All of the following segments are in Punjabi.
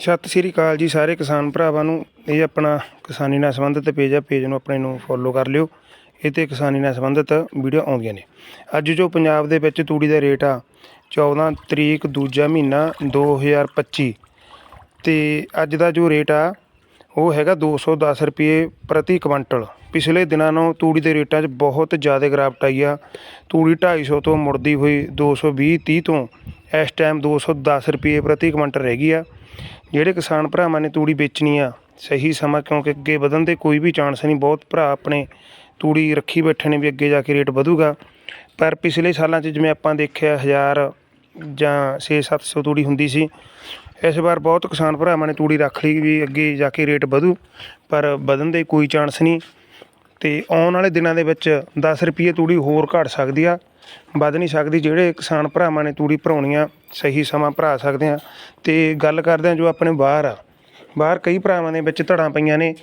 ਸਤਿ ਸ੍ਰੀ ਅਕਾਲ ਜੀ ਸਾਰੇ ਕਿਸਾਨ ਭਰਾਵਾਂ ਨੂੰ। ਇਹ ਆਪਣਾ ਕਿਸਾਨੀ ਨਾਲ ਸੰਬੰਧਿਤ ਪੇਜ ਆ। ਪੇਜ ਨੂੰ ਆਪਣੇ ਨੂੰ ਫੋਲੋ ਕਰ ਲਿਓ। ਇਹ 'ਤੇ ਕਿਸਾਨੀ ਨਾਲ ਸੰਬੰਧਿਤ ਵੀਡੀਓ ਆਉਂਦੀਆਂ ਨੇ। ਅੱਜ ਜੋ ਪੰਜਾਬ ਦੇ ਵਿੱਚ ਤੂੜੀ ਦਾ ਰੇਟ ਆ 14 ਤਰੀਕ ਦੂਜਾ ਮਹੀਨਾ 2025 ਤੇ ਅੱਜ ਦਾ ਜੋ ਰੇਟ ਆ, ਉਹ ਹੈਗਾ 210 ਰੁਪਏ ਪ੍ਰਤੀ ਕੁਇੰਟਲ। ਪਿਛਲੇ ਦਿਨਾਂ ਨੂੰ ਤੂੜੀ ਦੇ ਰੇਟਾਂ 'ਚ ਬਹੁਤ ਜ਼ਿਆਦਾ ਗਿਰਾਵਟ ਆਈ ਆ। ਤੂੜੀ 250 ਤੋਂ ਮੁੜਦੀ ਹੋਈ 220 30 ਤੋਂ। ਇਸ ਟਾਈਮ 210 ਰੁਪਏ ਪ੍ਰਤੀ ਕੁਇੰਟਲ ਰਹਿ ਗਈ ਆ। ਜਿਹੜੇ ਕਿਸਾਨ ਭਰਾਵਾਂ ਨੇ ਤੂੜੀ ਵੇਚਣੀ ਆ, ਸਹੀ ਸਮਾਂ ਕਿਉਂਕਿ ਅੱਗੇ ਵਧਣ ਦੇ ਕੋਈ ਵੀ ਚਾਂਸ ਨਹੀਂ, ਬਹੁਤ ਭਰਾ ਆਪਣੇ ਤੂੜੀ ਰੱਖੀ ਬੈਠੇ ਨੇ ਵੀ ਅੱਗੇ ਜਾ ਕੇ ਰੇਟ ਵਧੂਗਾ। ਪਰ ਪਿਛਲੇ ਸਾਲਾਂ 'ਚ ਜਿਵੇਂ ਆਪਾਂ ਦੇਖਿਆ 1000 ਜਾਂ 6-700 ਤੂੜੀ ਹੁੰਦੀ ਸੀ, ਇਸ ਵਾਰ ਬਹੁਤ ਕਿਸਾਨ ਭਰਾਵਾਂ ਨੇ ਤੂੜੀ ਰੱਖ ਲਈ ਵੀ ਅੱਗੇ ਜਾ ਕੇ ਰੇਟ ਵਧੂ, ਪਰ ਵਧਣ ਦੇ ਕੋਈ ਚਾਂਸ ਨਹੀਂ। ਤੇ ਆਉਣ ਵਾਲੇ ਦਿਨਾਂ ਦੇ ਵਿੱਚ 10 ਰੁਪਏ ਤੂੜੀ ਹੋਰ ਘਟ ਸਕਦੀ ਆ, ਵੱਧ ਨਹੀਂ ਸਕਦੀ। ਜਿਹੜੇ ਕਿਸਾਨ ਭਰਾਵਾਂ ਨੇ ਤੂੜੀ ਭਰਾਉਣੀ ਆ ਸਹੀ ਸਮਾਂ ਭਰਾ ਸਕਦੇ ਆ ਤੇ ਗੱਲ ਕਰਦੇ ਆ ਜੋ ਆਪਣੇ ਬਾਹਰ ਆ। ਬਾਹਰ ਕਈ ਭਰਾਵਾਂ ਦੇ ਵਿੱਚ ਧੜਾਂ ਪਈਆਂ ਨੇ।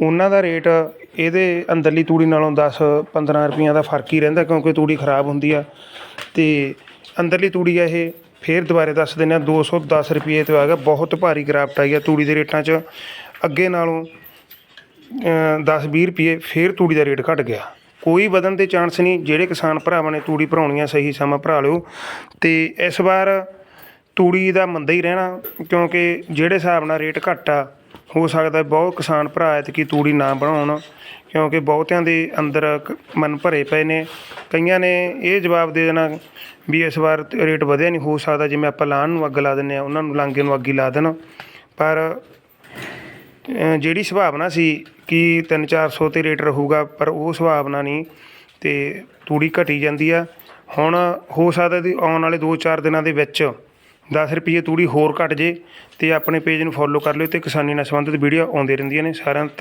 ਉਹਨਾਂ ਦਾ ਰੇਟ ਇਹਦੇ ਅੰਦਰਲੀ ਤੂੜੀ ਨਾਲੋਂ 10 15 ਰੁਪਈਆਂ ਦਾ ਫ਼ਰਕ ਹੀ ਰਹਿੰਦਾ ਕਿਉਂਕਿ ਤੂੜੀ ਖਰਾਬ ਹੁੰਦੀ ਆ। ਤੇ ਅੰਦਰਲੀ ਤੂੜੀ ਆ ਇਹ, ਫੇਰ ਦੁਬਾਰੇ ਦੱਸ ਦਿੰਦੇ ਆ 210 ਰੁਪਏ ਤੋਂ ਆ ਗਿਆ। ਬਹੁਤ ਭਾਰੀ ਗਿਰਾਵਟ ਆਈ ਆ ਤੂੜੀ ਦੇ ਰੇਟਾਂ 'ਚ। ਅੱਗੇ ਨਾਲੋਂ 10-20 ਰੁਪਏ ਫੇਰ ਤੂੜੀ ਦਾ ਰੇਟ ਘਟ ਗਿਆ। ਕੋਈ ਵਧਣ ਦੇ ਚਾਂਸ ਨਹੀਂ, ਜਿਹੜੇ ਕਿਸਾਨ ਭਰਾਵਾਂ ਨੇ ਤੂੜੀ ਭਰਾਉਣੀਆਂ, ਸਹੀ ਸਮਾਂ ਭਰਾ ਲਿਓ। ਤੇ ਇਸ ਵਾਰ ਤੂੜੀ ਦਾ ਮੰਦਾ ਹੀ ਰਹਿਣਾ, ਕਿਉਂਕਿ ਜਿਹੜੇ ਹਿਸਾਬ ਨਾਲ ਰੇਟ ਘੱਟ ਆ, ਹੋ ਸਕਦਾ ਬਹੁਤ ਕਿਸਾਨ ਭਰਾ ਐਤਕੀ ਤੂੜੀ ਨਾ ਬਣਾਉਣ, ਕਿਉਂਕਿ ਬਹੁਤਿਆਂ ਦੇ ਅੰਦਰ ਕ- ਮਨ ਭਰੇ ਪਏ ਨੇ। ਕਈਆਂ ਨੇ ਇਹ ਜਵਾਬ ਦੇ ਦੇਣਾ ਵੀ ਇਸ ਵਾਰ ਰੇਟ ਵਧਿਆ ਨਹੀਂ, ਹੋ ਸਕਦਾ ਜਿਵੇਂ ਆਪਾਂ ਲਾਣ ਨੂੰ ਅੱਗ ਲਾ ਦਿੰਨੇ ਆ ਉਹਨਾਂ ਨੂੰ ਲਾਂਗੇ ਨੂੰ ਅੱਗ ਹੀ ਲਾ ਦੇਣ। ਪਰ ਜਿਹੜੀ ਸੰਭਾਵਨਾ ਸੀ ਕਿ 3-400 ਤੇ ਰੇਟ ਰਹੂਗਾ, ਪਰ ਉਹ ਸੰਭਾਵਨਾ ਨਹੀਂ ਤੇ ਤੂੜੀ ਘਟੀ ਜਾਂਦੀ ਆ। ਹੁਣ ਹੋ ਸਕਦਾ ਦੀ ਆਉਣ ਵਾਲੇ 2-4 ਦਿਨਾਂ ਦੇ ਵਿੱਚ 10 ਰੁਪਏ ਤੂੜੀ ਹੋਰ ਘਟ ਜੇ ਤੇ ਆਪਣੇ ਪੇਜ ਨੂੰ ਫੋਲੋ ਕਰ ਲਿਓ ਤੇ ਕਿਸਾਨੀ ਨਾਲ ਸੰਬੰਧਿਤ ਵੀਡੀਓ ਆਉਂਦੇ ਰਹਿੰਦੀਆਂ ਨੇ। ਸਾਰਿਆਂ ਦਾ ਧੰਨ-